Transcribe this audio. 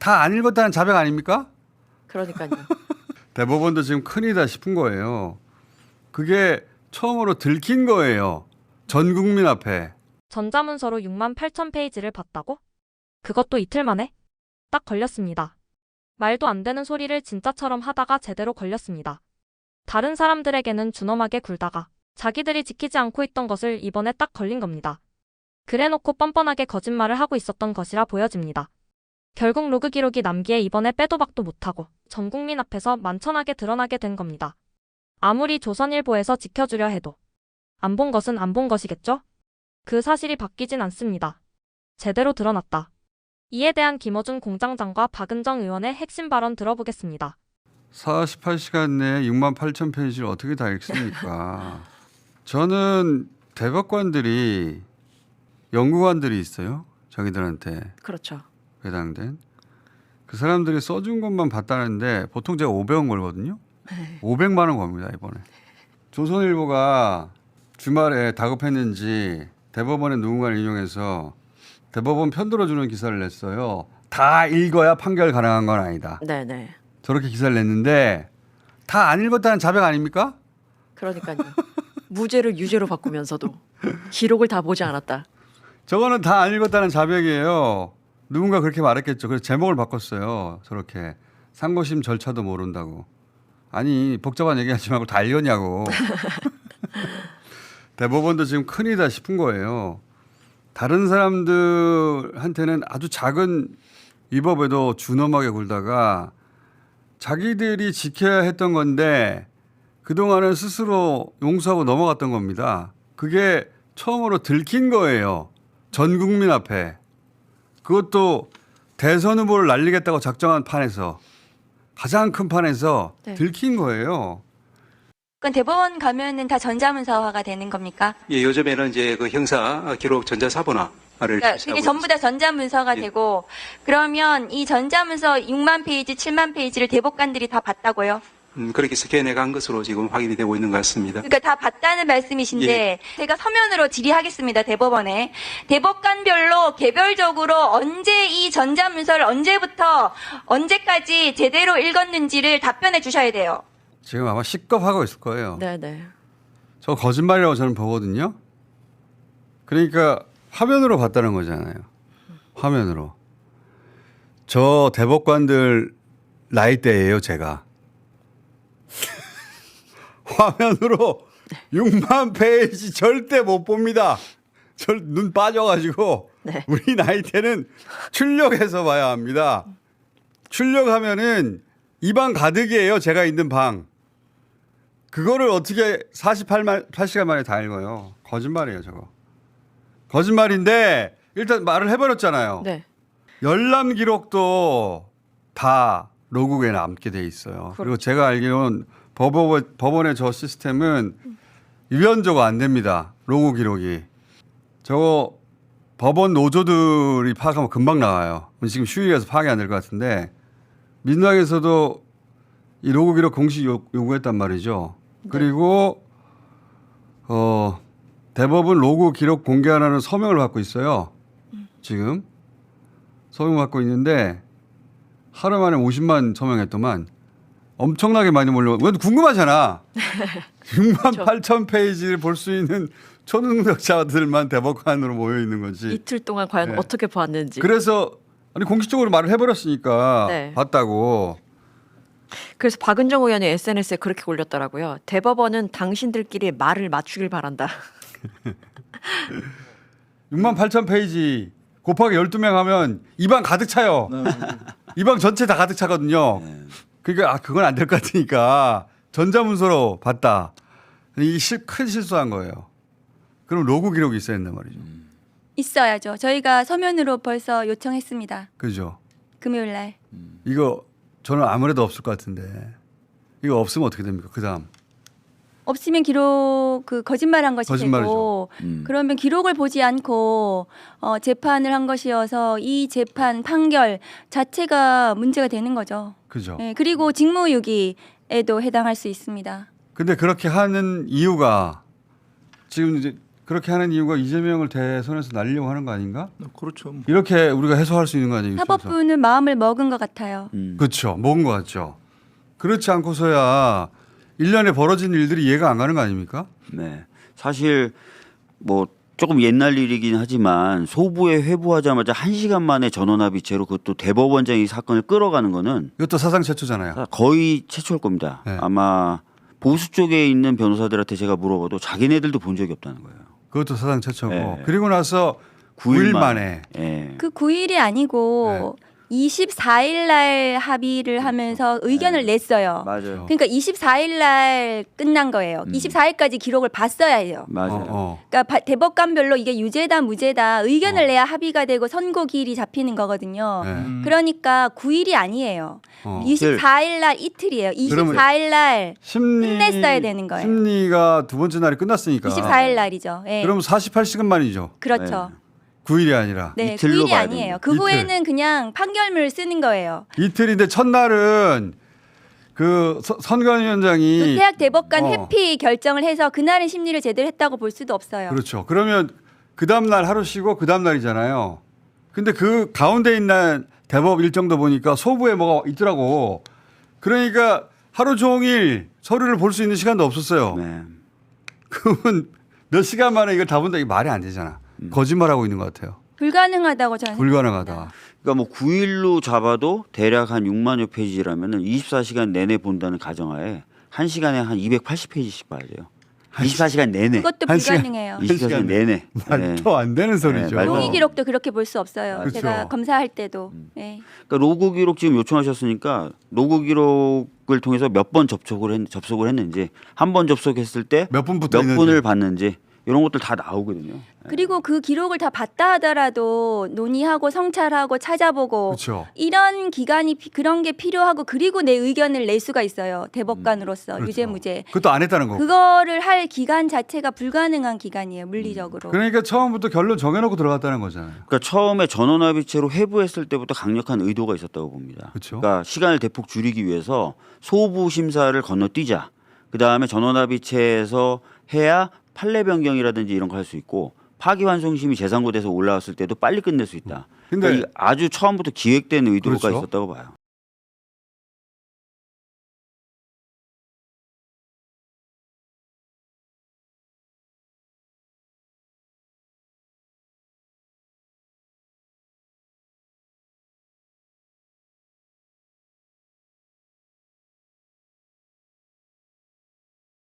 다 안 읽었다는 자백 아닙니까? 그러니까요. 대법원도 지금 큰이다 싶은 거예요. 그게 처음으로 들킨 거예요. 전 국민 앞에. 전자문서로 6만 8천 페이지를 봤다고? 그것도 이틀 만에? 딱 걸렸습니다. 말도 안 되는 소리를 진짜처럼 하다가 제대로 걸렸습니다. 다른 사람들에게는 준엄하게 굴다가 자기들이 지키지 않고 있던 것을 이번에 딱 걸린 겁니다. 그래놓고 뻔뻔하게 거짓말을 하고 있었던 것이라 보여집니다. 결국 로그 기록이 남기에 이번에 빼도 박도 못하고 전 국민 앞에서 만천하게 드러나게 된 겁니다. 아무리 조선일보에서 지켜주려 해도 안 본 것은 안 본 것이겠죠? 그 사실이 바뀌진 않습니다. 제대로 드러났다. 이에 대한 김어준 공장장과 박은정 의원의 핵심 발언 들어보겠습니다. 48시간 내에 6만 8천 페이지를 어떻게 다 읽습니까? 저는 대법관들이 연구관들이 있어요. 자기들한테 그렇죠. 배당된. 그 사람들이 써준 것만 봤다는데 보통 제가 500원 걸거든요. 네. 500만 원 겁니다 이번에. 조선일보가 주말에 다급했는지 대법원의 누군가를 인용해서 대법원 편들어주는 기사를 냈어요. 다 읽어야 판결 가능한 건 아니다. 네네. 저렇게 기사를 냈는데 다 안 읽었다는 자백 아닙니까? 그러니까요. 무죄를 유죄로 바꾸면서도 기록을 다 보지 않았다. 저거는 다 안 읽었다는 자백이에요. 누군가 그렇게 말했겠죠. 그래서 제목을 바꿨어요. 저렇게 상고심 절차도 모른다고. 아니 복잡한 얘기하지 말고 다 읽었냐고. 대법원도 지금 큰이다 싶은 거예요. 다른 사람들한테는 아주 작은 위법에도 준엄하게 굴다가 자기들이 지켜야 했던 건데 그동안은 스스로 용서하고 넘어갔던 겁니다. 그게 처음으로 들킨 거예요. 전 국민 앞에. 그것도 대선 후보를 날리겠다고 작정한 판에서 가장 큰 판에서 네. 들킨 거예요. 그건 대법원 가면은 다 전자문서화가 되는 겁니까? 예, 요즘에는 이제 그 형사 기록 전자사본화를 그러니까 그게 전부 다 전자문서가 예. 되고 그러면 이 전자문서 6만 페이지, 7만 페이지를 대법관들이 다 봤다고요? 음, 그렇게 스캔해 간 것으로 지금 확인이 되고 있는 것 같습니다. 그러니까 다 봤다는 말씀이신데 예. 제가 서면으로 질의하겠습니다 대법원에 대법관별로 개별적으로 언제 이 전자문서를 언제부터 언제까지 제대로 읽었는지를 답변해 주셔야 돼요. 지금 아마 식겁하고 있을 거예요. 네네. 저 거짓말이라고 저는 보거든요. 그러니까 화면으로 봤다는 거잖아요. 화면으로. 저 대법관들 나이대예요, 제가. 화면으로 6만 페이지 절대 못 봅니다. 절 눈 빠져가지고 네. 우리 나이대는 출력해서 봐야 합니다. 출력하면은 이 방 가득이에요. 제가 있는 방. 그거를 어떻게 48만 8시간 만에 다 읽어요. 거짓말이에요, 저거. 거짓말인데 일단 말을 해버렸잖아요. 네. 열람 기록도 다 로그에 남게 돼 있어요. 그리고 제가 알기로는 법원, 법원 의 저 시스템은 유연조가 안 됩니다. 로그 기록이. 저거 법원 노조들이 파악하면 금방 나와요. 지금 휴일이라서 파악이 안 될 것 같은데 민주당에서도 이 로그 기록 공식 요, 요구했단 말이죠. 그리고 어, 대법원 로그 기록 공개하라는 서명을 받고 있어요. 지금 서명 받고 있는데 하루 만에 50만 서명했더만 엄청나게 많이 몰려. 왜 궁금하잖아. 6만 8천 페이지를 볼 수 있는 초능력자들만 대법관으로 모여 있는 거지. 이틀 동안 과연 네. 어떻게 보았는지. 그래서 아니 공식적으로 말을 해버렸으니까 네. 봤다고. 그래서 박은정 의원이 SNS에 그렇게 올렸더라고요. 대법원은 당신들끼리 말을 맞추길 바란다. 6만 8천 페이지 곱하기 12명 하면 이 방 가득 차요. 이 방 전체 다 가득 차거든요. 그러니까 아 그건 안 될 것 같으니까 전자문서로 봤다. 이게 실, 큰 실수한 거예요. 그럼 로그 기록이 있어야 된단 말이죠. 있어야죠. 저희가 서면으로 벌써 요청했습니다. 그죠? 금요일 날. 이거 저는 아무래도 없을 것 같은데 이거 없으면 어떻게 됩니까? 그 다음 없으면 기록 그 거짓말한 것이 거짓말이죠. 되고 그러면 기록을 보지 않고 어, 재판을 한 것이어서 이 재판 판결 자체가 문제가 되는 거죠. 그죠? 예, 그리고 직무유기에도 해당할 수 있습니다. 근데 그렇게 하는 이유가 지금 이제 그렇게 하는 이유가 이재명을 대선에서 날리려고 하는 거 아닌가? 그렇죠. 뭐. 이렇게 우리가 해석할 수 있는 거 아니에요? 사법부는 마음을 먹은 것 같아요. 음. 그렇죠. 먹은 거 같죠. 그렇지 않고서야 일년에 벌어진 일들이 이해가 안 가는 거 아닙니까? 네. 사실 뭐 조금 옛날 일이긴 하지만 소부에 회부하자마자 한 시간 만에 전원합의체로 그것도 대법원장이 사건을 끌어가는 거는 이것도 사상 최초잖아요. 거의 최초일 겁니다. 네. 아마 보수 쪽에 있는 변호사들한테 제가 물어봐도 자기네들도 본 적이 없다는 거예요. 그것도 사상 최초고. 네. 그리고 나서 9일 만에 예. 그 9일이 아니고 24일 날 합의를 하면서 의견을 냈어요. 맞아요. 그러니까 24일 날 끝난 거예요. 음. 24일까지 기록을 봤어야 해요. 맞아요. 어, 어. 그러니까 바- 대법관별로 이게 유죄다 무죄다 의견을 어. 내야 합의가 되고 선고 기일이 잡히는 거거든요. 네. 음. 그러니까 9일이 아니에요. 어. 24일 날 이틀이에요. 그러면 24일 날 심리 끝냈어야 되는 거예요. 심리가 두 번째 날이 끝났으니까. 24일 날이죠. 예. 그럼 48시간 만이죠. 그렇죠. 9일이 아니라. 네, 이틀로 9일이 봐야 아니에요. 됩니다. 그 이틀. 후에는 그냥 판결문을 쓰는 거예요. 이틀인데 첫날은 그 서- 선관위원장이 노태학 대법관 어. 회피 결정을 해서 그날은 심리를 제대로 했다고 볼 수도 없어요. 그렇죠. 그러면 그 다음 날 하루 쉬고 그 다음 날이잖아요. 근데 그 가운데 있는 대법 일정도 보니까 소부에 뭐가 있더라고. 그러니까 하루 종일 서류를 볼 수 있는 시간도 없었어요. 네. 그러면 몇 시간 만에 이걸 다 본다 이게 말이 안 되잖아. 거짓말하고 있는 것 같아요. 불가능하다고 저는 불가능하다. 그러니까 뭐 9일로 잡아도 대략 한 6만여 페이지라면은 24시간 내내 본다는 가정하에 한 시간에 한 280페이지씩 봐야 돼요. 24시간 내내. 그것도 한 시간- 불가능해요. 24시간 내내. 네. 말도 안 되는 소리죠. 말도 동의 기록도 그렇게 볼 수 없어요. 그렇죠. 제가 검사할 때도. 예. 그러니까 로그 기록 지금 요청하셨으니까 로그 기록을 통해서 몇 번 접촉을 했, 접속을 했는지 한 번 접속했을 때 몇 몇 분부터 있는지. 분을 봤는지 이런 것들 다 나오거든요. 그리고 그 기록을 다 봤다 하더라도 논의하고 성찰하고 찾아보고 그렇죠. 이런 기간이 피- 그런 게 필요하고 그리고 내 의견을 낼 수가 있어요. 대법관으로서 그렇죠. 유죄 무죄. 그것도 안 했다는 거고. 그거를 할 기간 자체가 불가능한 기간이에요. 물리적으로. 그러니까 처음부터 결론 정해놓고 들어갔다는 거잖아요. 그러니까 처음에 전원합의체로 회부했을 때부터 강력한 의도가 있었다고 봅니다. 그렇죠. 그러니까 시간을 대폭 줄이기 위해서 소부 심사를 건너뛰자. 그 다음에 전원합의체에서 해야 판례 변경이라든지 이런 거 할 수 있고 파기환송심이 재상고돼서 올라왔을 때도 빨리 끝낼 수 있다. 근데- 그러니까 이 아주 처음부터 기획된 의도가 그렇죠. 있었다고 봐요.